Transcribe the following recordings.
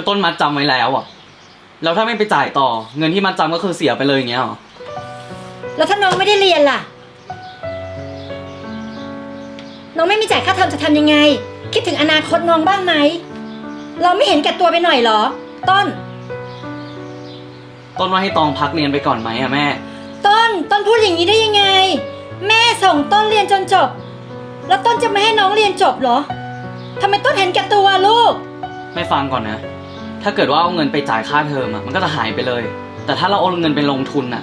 ก็ต้นมัดจำไว้แล้วอะ แล้วถ้าไม่ไปจ่ายต่อ เงินที่มัดจำก็คือเสียไปเลยอย่างเงี้ยหรอ แล้วถ้าน้องไม่ได้เรียนล่ะ น้องไม่มีจ่ายค่าเทอมจะทำยังไง คิดถึงอนาคตน้องบ้างไหม เราไม่เห็นแก่ตัวไปหน่อยเหรอ ต้น ต้นว่าให้ตองพักเรียนไปก่อนไหมอะแม่ ต้น ต้นพูดอย่างนี้ได้ยังไง แม่ส่งต้นเรียนจนจบ แล้วต้นจะไม่ให้น้องเรียนจบเหรอทำไมต้นเห็นแก่ตัวลูก ไม่ฟังก่อนนะ ถ้าเกิดว่าเอาเงินไปจ่ายค่าเทอมอะมันก็จะหายไปเลย แต่ถ้าเราเอาเงินไปลงทุนอะ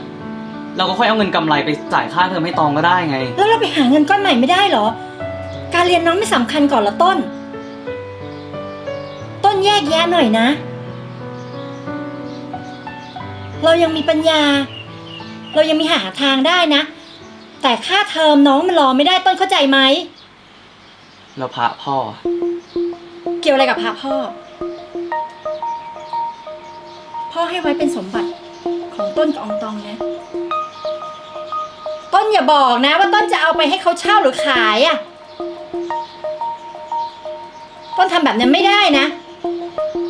เราก็ค่อยเอาเงินกำไรไปจ่ายค่าเทอมให้ตองก็ได้ไง แล้วเราไปหาเงินก้อนใหม่ไม่ได้เหรอ การเรียนน้องไม่สำคัญก่อนเหรอต้น ต้นแยกแยะหน่อยนะ เรายังมีปัญญา เรายังมีหาทางได้นะ แต่ค่าเทอมน้องมันรอไม่ได้ต้นเข้าใจไหมแล้วพระพ่อ เกี่ยวอะไรกับพระพ่อ พ่อให้ไว้เป็นสมบัติของต้นกับอองตองนะ ต้นอย่าบอกนะ ว่าต้นจะเอาไปให้เขาเช่าหรือขายอะ่ะ ต้นทำแบบนั้นไม่ได้นะ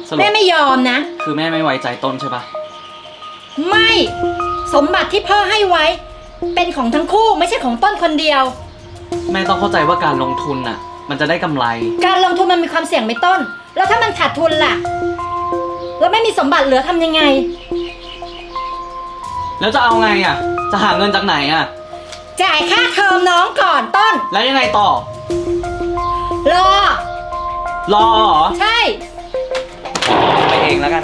สรุปแม่ไม่ยอมนะ คือแม่ไม่ไว้ใจต้นใช่ปะไม่สมบัติที่พ่อให้ไว้ เป็นของทั้งคู่ไม่ใช่ของต้นคนเดียว แม่ต้องเข้าใจว่าการลงทุนน่ะ มันจะได้กำไร การลงทุนมันมีความเสี่ยงไหม่ต้น แล้วถ้ามันขาดทุนล่ะ แล้วไม่มีสมบัติเหลือทำยังไง แล้วจะเอาไงอะ จะหาเงินจากไหนอะ จ่ายค่าเทอมน้องก่อนต้น แล้วยังไงต่อ รอ รอเหรอใช่ ไปเองแล้วกัน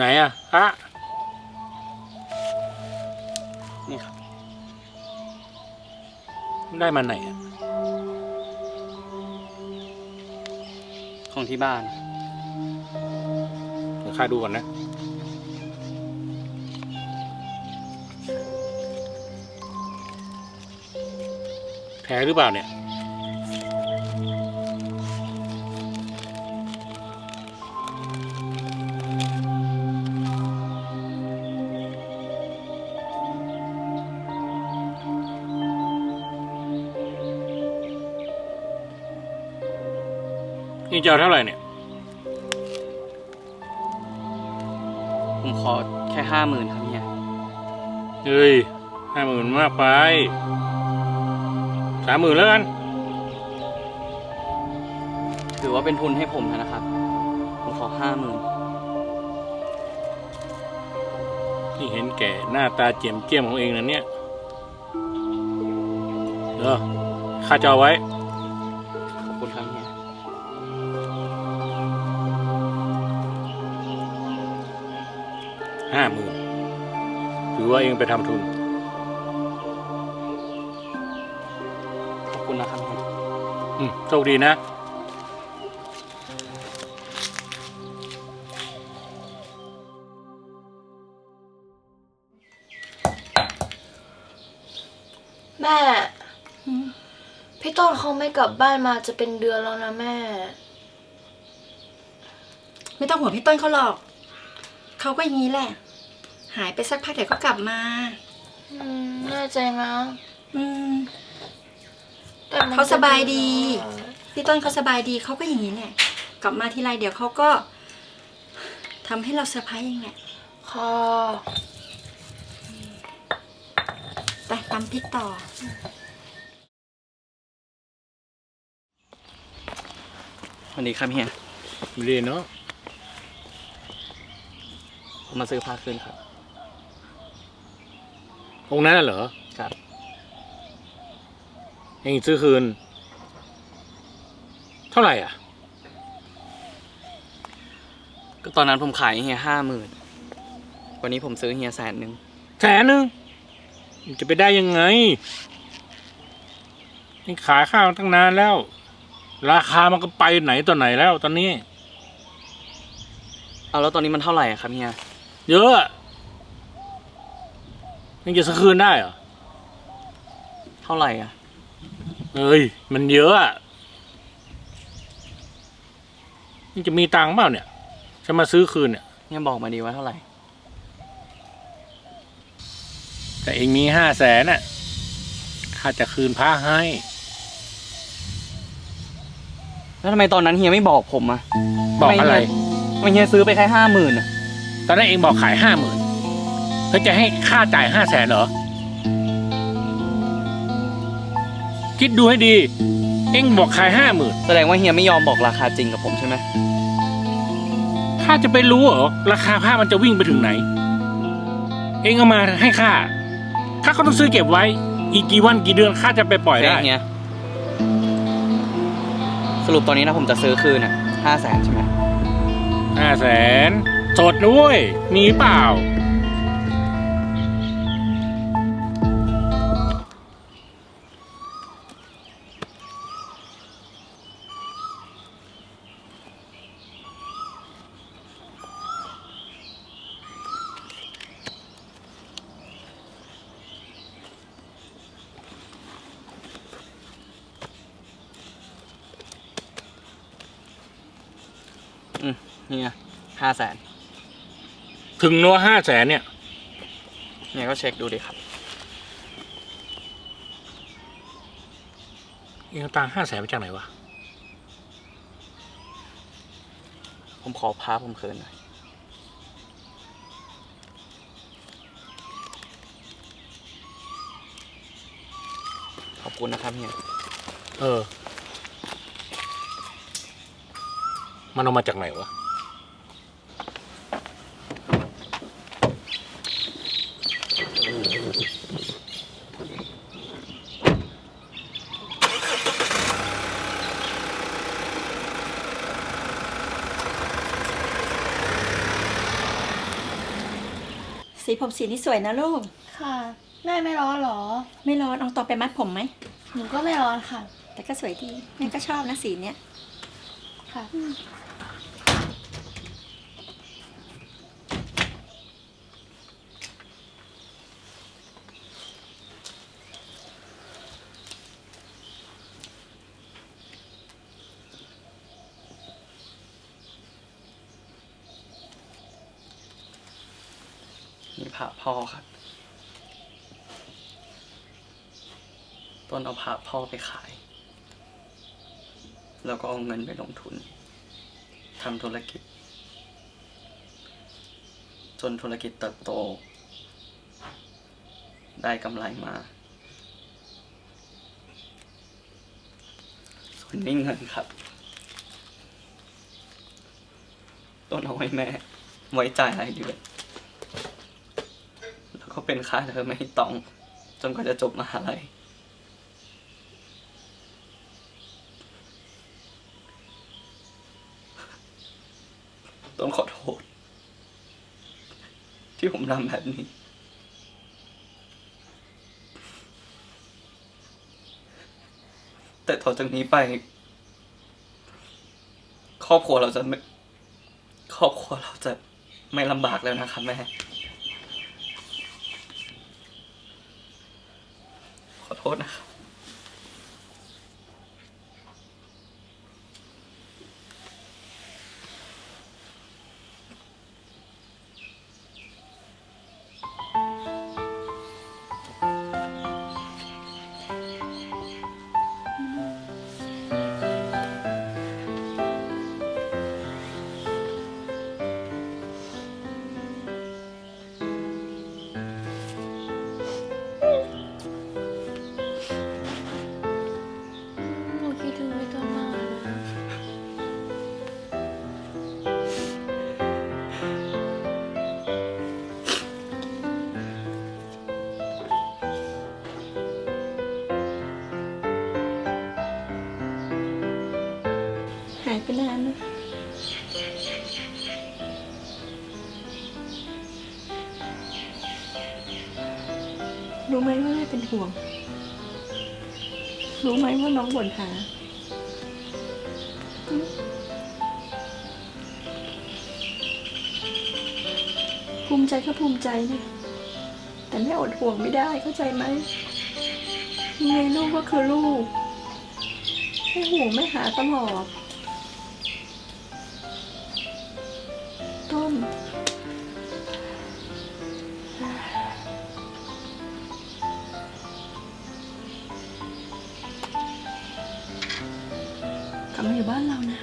ไหนอะพระนี่ครับได้มาไหนอะของที่บ้านเดี๋ยวข้าดูก่อนนะ แท้หรือเปล่าเนี่ย นี่จะเอาเท่าไหร่เนี่ย ผมขอแค่ห้าหมื่นครับเนี่ยเฮ้ยห้าหมื่นมากไปสามหมื่นแล้วกันถือว่าเป็นทุนให้ผมนะครับ ผมขอห้าหมื่นนี่เห็นแก่หน้าตาเจียมเจียมของเองนะเนี่ยเออข้าจะเอาไว้ ห้าหมื่นถือว่าเองไปทำทุนอืมโชคดีนะ แม่ พี่ต้นเขาไม่กลับบ้านมาจะเป็นเดือนแล้วนะแม่ ไม่ต้องห่วงพี่ต้นเขาหรอก เขาก็อย่างนี้แหละ หายไปสักพักเดี๋ยวก็กลับมา อืมแน่ใจนะอืม แต่มันเขาสบายดีจะเป็นยังไงพี่ต้นเขาสบายดีเขาก็อย่างนี้แหละกลับมาทีไรเดี๋ยวเขาก็ทำให้เราเซอร์ไพรส์เองแหละค่ะไปตำพริกต่อ สวัสดีครับเฮียไม่ดีเนาะผมมาซื้อผ้าคืนครับ องค์นั้นน่ะเหรอครับเองซื้อคืน เท่าไหร่อะ ก็ตอนนั้นผมขายเฮียห้าหมื่นวันนี้ผมซื้อเฮียแสนหนึ่งแสนหนึ่งมันจะไปได้ยังไงนี่ขายข้าวตั้งนานแล้ว ราคามันก็ไปไหนต่อไหนแล้วตอนนี้ เอาแล้วตอนนี้มันเท่าไหร่อะครับเฮีย เยอะอะ ยังจะซื้อคืนได้เหรอ เท่าไหร่อะเอ้ย มันเยอะอะนี่จะมีตังค์เปล่าเนี่ย จะมาซื้อคืนเนี่ยเฮียบอกมาดีว่าเท่าไหร่ แต่เองมีห้าแสนน่ะข้าจะคืนพระให้ แล้วทำไมตอนนั้นเฮียไม่บอกผมอะบอกอะไร ทำไมเฮียซื้อไปแค่ห้าหมื่นอะตอนนั้นเองบอกขายห้าหมื่น เพื่อจะให้ค่าจ่ายห้าแสนเหรอ คิดดูให้ดี เองบอกขายห้าหมื่นแสดงว่าเฮียไม่ยอมบอกราคาจริงกับผมใช่ไหมข้าจะไปรู้เหรอ ราคาผ้ามันจะวิ่งไปถึงไหน เองเอามาให้ข้าข้าก็ต้องซื้อเก็บไว้ อีกกี่วันกี่เดือนข้าจะไปปล่อยได้ เฮียสรุปตอนนี้นะผมจะซื้อคืนอะห้าแสนใช่ไหมห้าแสนสดนะเว้ยมีเปล่า เฮียห้าแสนถึงนัวห้าแสนเนี่ย เฮียก็เช็คดูดิครับ เองเอาตังห้าแสนมาจากไหนวะ ผมขอพาผมคืนหน่อย ขอบคุณนะครับเฮียเออ มันเอามาจากไหนวะ สีผมสีนี้สวยนะลูก ค่ะ แม่ไม่ร้อนเหรอ ไม่ร้อนเอาตองไปมัดผมไหม หนูก็ไม่ร้อนค่ะ แต่ก็สวยดีแม่ก็ชอบนะสีเนี้ยค่ะ นี่พระพ่อครับ ต้นเอาพระพ่อไปขาย แล้วก็เอาเงินไปลงทุนทำธุรกิจ จนธุรกิจเติบโต ได้กำไรมา ส่วนนี้เงินครับ ต้นเอาไว้แม่ ไว้จ่ายรายเดือน เป็นค่าเทอมให้ตอง จนกว่าจะจบมหาลัยต้นขอโทษ ที่ผมทำแบบนี้ แต่ต่อจากนี้ไป ครอบครัวเราจะไม่ ครอบครัวเราจะไม่ลำบากแล้วนะครับแม่ ขอโทษนะครับ รู้ไหมว่าแม่เป็นห่วง รู้ไหมว่าน้องบ่นหา ภูมิใจก็ภูมิใจนะ แต่แม่อดห่วงไม่ได้เข้าใจไหมยังไงลูกก็คือลูก ให้ห่วงไม่หาตลอด กลับมาอยู่บ้านเรานะ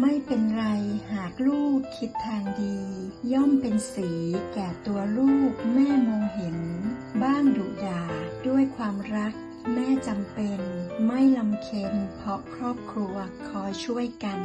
ไม่เป็นไรหากลูกคิดทางดี ย่อมเป็นสีแก่ตัวลูกแม่มองเห็น บ้างดุด่าด้วยความรัก แม่จำเป็น ไม่ลำเค็นเพราะครอบครัวคอยช่วยกัน